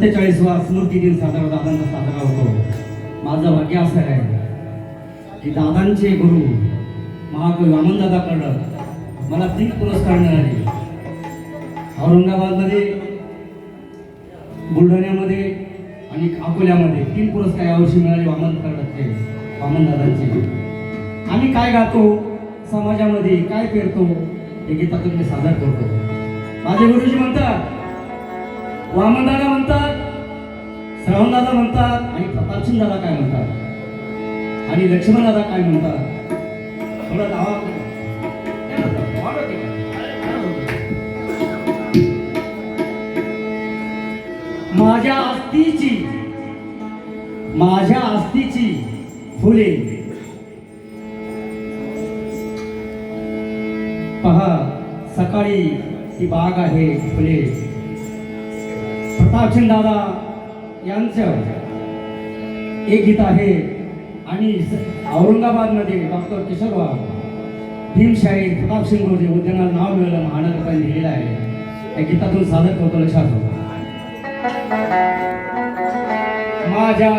सत्तेचाळीसवा स्मृती दिन साजरा दादांचा साजरा होतो. माझं भाग्य असं आहे की दादांचे गुरु महाकवी वामनदादा कडक मला तीन पुरस्कार मिळाले. औरंगाबादमध्ये बुलढाण्यामध्ये आणि अकोल्यामध्ये तीन पुरस्कार यावर्षी मिळाले वामन कर्डकचे वामनदादांचे. आम्ही काय गातो समाजामध्ये काय पेरतो हे गीतातून मी सादर करतो. माझे गुरुजी म्हणतात वामनदादा म्हणतात श्रावणदादा म्हणतात आणि प्रतापसिंग दादा काय म्हणतात? आणि लक्ष्मण दादा काय म्हणतात? थोडा दावा माझ्या आस्तीची माझ्या आस्तीची फुले. पहा सकाळी ती बाग आहे फुले. प्रतापसिंग दादा यांचं एक गीत आहे. आणि औरंगाबादमध्ये डॉक्टर किशोर वाघ भीमशाही प्रतापसिंग रोजे उद्यानाला नाव मिळालं महानगराने लिहिलेलं आहे. या गीतातून सादर करतो लक्षात होतो माझ्या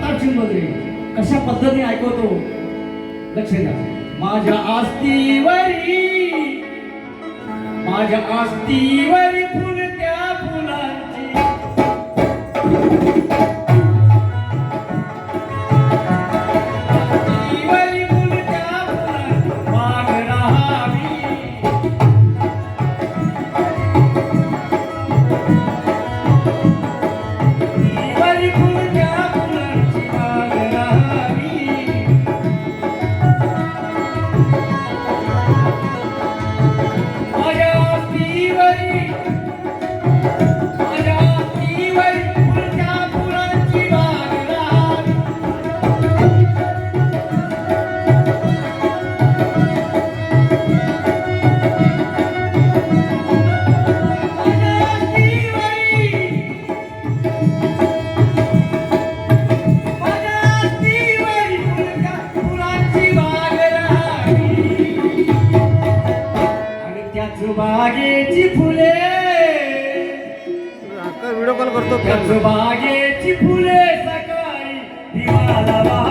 दादा कशा पद्धतीने ऐकवतो? लक्ष द्या. माझ्या आस्तीवरी माझ्या आस्तीवरी फुलत्या फुलांची. बागेची फुले. व्हिडिओ कॉल करतो. बागेची फुले सकाळी दिवाला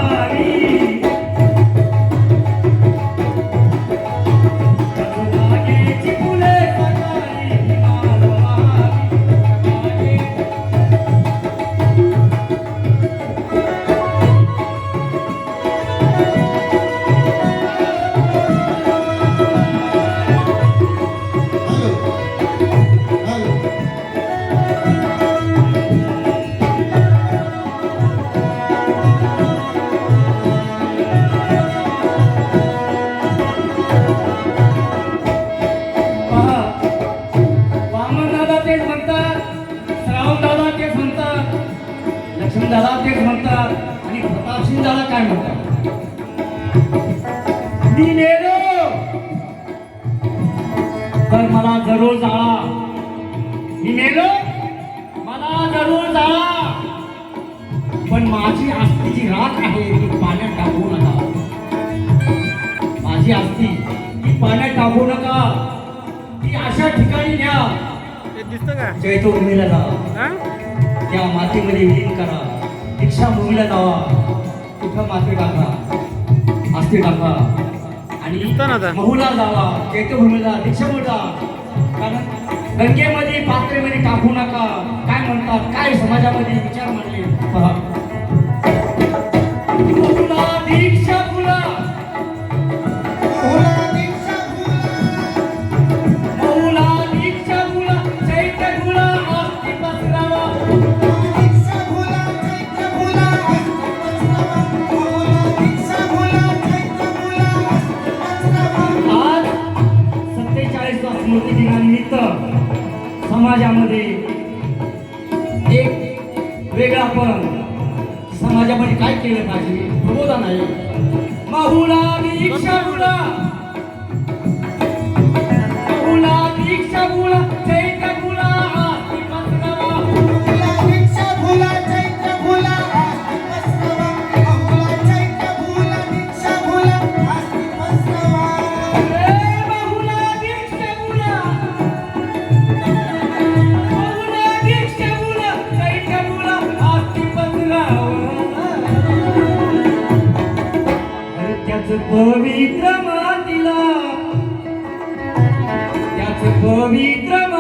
दादा काय म्हणतात? मेलो तर मला जरूर जाळा. मी मेलो मला जरूर जाळा. पण माझी आस्तीची राख आहे ती पाण्यात टाकू नका. माझी आस्ती ती पाण्यात टाकू नका. ती अशा ठिकाणी न्या. ते दिसतं का? चैतभूमीला जा. हा? त्या मातीमध्ये विलीन करा. दीक्षाभूमीला जावा. तिथं माती टाका. आस्ती टाका. आणि? महूला जावा चैतभूमीला दीक्षाभूमीला कारण गंगेमध्ये पात्रेमध्ये टाकू नका. काय म्हणतात? काय समाजामध्ये विचार म्हणले पहा. समाजामध्ये एक वेगळापण समाजामध्ये काय केलं पाहिजे प्रबोधन आहे. माहुला दीक्षा मुला माहुला दीक्षा मुला चैत्य Hidrama.